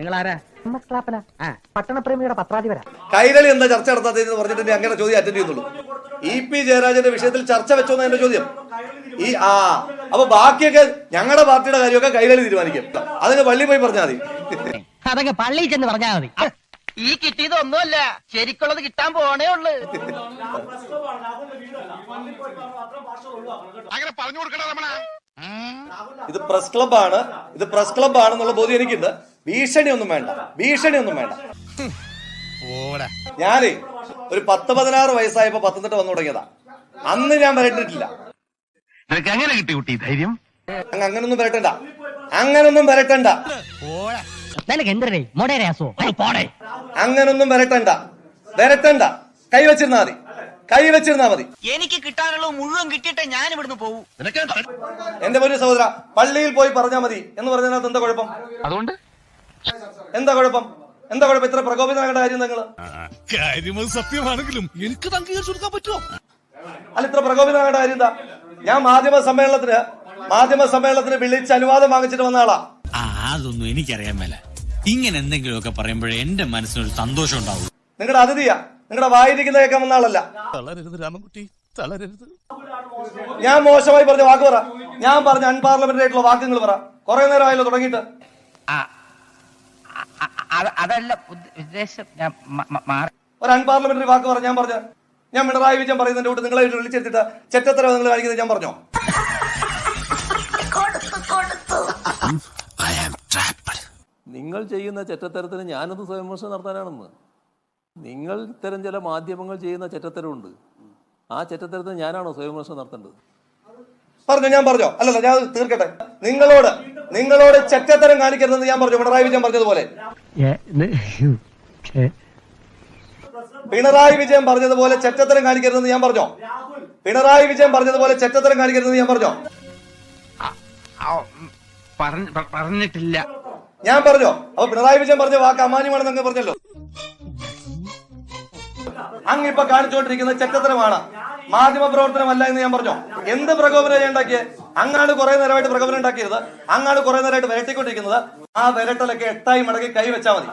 നിങ്ങൾ ആരാ പട്ടണപ്രേമിയുടെ പത്രാധിപരാ. കൈരളി എന്താ ചർച്ച നടത്താത്തതെന്ന് പറഞ്ഞിട്ട് അങ്ങനെ ചോദ്യം അറ്റൻഡ് ചെയ്യുന്നുള്ളൂ. ഇ പി ജയരാജന്റെ വിഷയത്തിൽ ചർച്ച വെച്ചോന്ന് എന്റെ ചോദ്യം. ഈ ആ അപ്പൊ ബാക്കിയൊക്കെ ഞങ്ങളുടെ പാർട്ടിയുടെ കാര്യമൊക്കെ കൈരളി തീരുമാനിക്കും. അതിന് പള്ളി പോയി പറഞ്ഞാൽ മതി. അതങ്ങ് പള്ളി ചെന്ന് പറഞ്ഞാൽ മതി. ഈ കിട്ടിയത് ഒന്നുമല്ല. ശരിക്കുള്ളത് കിട്ടാൻ പോണേ ഉള്ളു. ഇത് പ്രസ് ക്ലബ്ബാണ് ഇത് പ്രസ് ക്ലബ്ബാണെന്നുള്ള ബോധ്യം എനിക്കുണ്ട്. ഭീഷണി ഒന്നും വേണ്ട. ഭീഷണി ഒന്നും വേണ്ട ഞാനേ ഒരു പത്ത് പതിനാറ് വയസ്സായപ്പോ പത്തനംതിട്ട വന്നു തുടങ്ങിയതാ. അന്ന് ഞാൻ വരട്ടിട്ടില്ല. നിനക്ക് എങ്ങനെ കിട്ടി കുട്ടി ധൈര്യം? അങ്ങ് അങ്ങനൊന്നും വരട്ടണ്ട. അങ്ങനൊന്നും വരട്ടണ്ട. അങ്ങനൊന്നും വരട്ടണ്ട. വരട്ടണ്ട. കൈവച്ചിരുന്നാ മതി. കൈവച്ചിരുന്നാ മതി. എനിക്ക് കിട്ടാനുള്ളത് മുഴുവൻ കിട്ടിയിട്ട് ഞാൻ ഇവിടുന്ന് പോകും എന്റെ പൊന്നു സഹോദര പള്ളിയിൽ പോയി പറഞ്ഞാ മതി. എന്ന് പറഞ്ഞതിനകത്ത് എന്താ കുഴപ്പം? അതുകൊണ്ട്? എന്താ കുഴപ്പം? എന്താ കുഴപ്പം? ഇത്ര പ്രകോപിതനാകേണ്ട കാര്യം നിങ്ങൾ കാര്യം സത്യമാണെങ്കിലും എനിക്ക് അംഗീകരിച്ചു കൊടുക്കാൻ പറ്റുമോ? അല്ല ഇത്ര പ്രകോപിതനാകേണ്ട കാര്യം എന്താ? ഞാൻ മാധ്യമ സമ്മേളനത്തിന് മാധ്യമ സമ്മേളനത്തിന് വിളിച്ച് അനുവാദം വാങ്ങിച്ചിട്ട് വന്ന ആളാ. ആ അതൊന്നും എനിക്കറിയാൻ മേല. ഇങ്ങനെ എന്തെങ്കിലുമൊക്കെ പറയുമ്പോഴേ എന്റെ മനസ്സിനൊരു സന്തോഷം ഉണ്ടാവും. നിങ്ങളുടെ അതിഥിയാ. നിങ്ങളുടെ വായിരിക്കുന്ന കേൾക്കാൻ വന്ന ആളല്ല. തളരരുത് രാമൻകുട്ടി തളരരുത്. ഞാൻ മോശമായി പറഞ്ഞ വാക്ക് പറ. ഞാൻ പറഞ്ഞ അൺപാർലമെന്ററി ആയിട്ടുള്ള വാക്കുകൾ പറ. കുറെ നേരമായല്ലോ തുടങ്ങിയിട്ട്. അതല്ല ഉദ്ദേശം ഞാൻ മാറി. ഒരു അൺപാർലമെന്ററി വാക്ക് പറഞ്ഞു ഞാൻ പറഞ്ഞ. ഞാൻ പിണറായി വിജയൻ പറയുന്നതിന്റെ കൂടെ നിങ്ങളെ വിളിച്ചെടുത്തിട്ട് ചെറ്റത്തര നിങ്ങൾ കാണിക്കുന്നത് ഞാൻ പറഞ്ഞോ? നിങ്ങൾ ചെയ്യുന്ന ചെറ്റത്തരത്തിന് ഞാനത് സ്വയംവിമർശനം നടത്താനാണെന്ന്. നിങ്ങൾ ഇത്തരം ചില മാധ്യമങ്ങൾ ചെയ്യുന്ന ചെറ്റത്തരമുണ്ട് ആ ചെറ്റത്തരത്തിന് ഞാനാണോ സ്വയംവിമർശനം നടത്തേണ്ടത്? പറഞ്ഞു ഞാൻ പറഞ്ഞോ. അല്ലല്ല ഞാൻ തീർക്കട്ടെ. നിങ്ങളോട് നിങ്ങളോട് ചെറ്റത്തരം കാണിക്കരുതെന്ന് ഞാൻ പറഞ്ഞു? പിണറായി വിജയൻ പറഞ്ഞതുപോലെ. പിണറായി വിജയൻ പറഞ്ഞതുപോലെ ചെറ്റത്തരം കാണിക്കരുതെന്ന് ഞാൻ പറഞ്ഞോ? പിണറായി വിജയൻ പറഞ്ഞതുപോലെ ചെറ്റത്തരം കാണിക്കരുതെന്ന് ഞാൻ പറഞ്ഞോ? പറഞ്ഞിട്ടില്ല. ഞാൻ പറഞ്ഞോ? അപ്പൊ പിണറായി വിജയൻ പറഞ്ഞ വാക്ക് അമാന്യമാണെന്ന് അങ്ങ് പറഞ്ഞല്ലോ. അങ്ങ് ഇപ്പൊ കാണിച്ചുകൊണ്ടിരിക്കുന്നത് ചെറ്റത്തരമാണ്. മാധ്യമ പ്രവർത്തനമല്ല എന്ന് ഞാൻ പറഞ്ഞു? എന്ത് പ്രകോപനം ഉണ്ടാക്കിയേ? അങ്ങാണ് കുറെ നേരമായിട്ട് പ്രകോപനം ഉണ്ടാക്കിയത് അങ്ങാണ് കുറെ നേരമായിട്ട് വരട്ടിക്കൊണ്ടിരിക്കുന്നത്. ആ വരട്ടലൊക്കെ എട്ടായി മടക്കി കൈവച്ചാൽ മതി.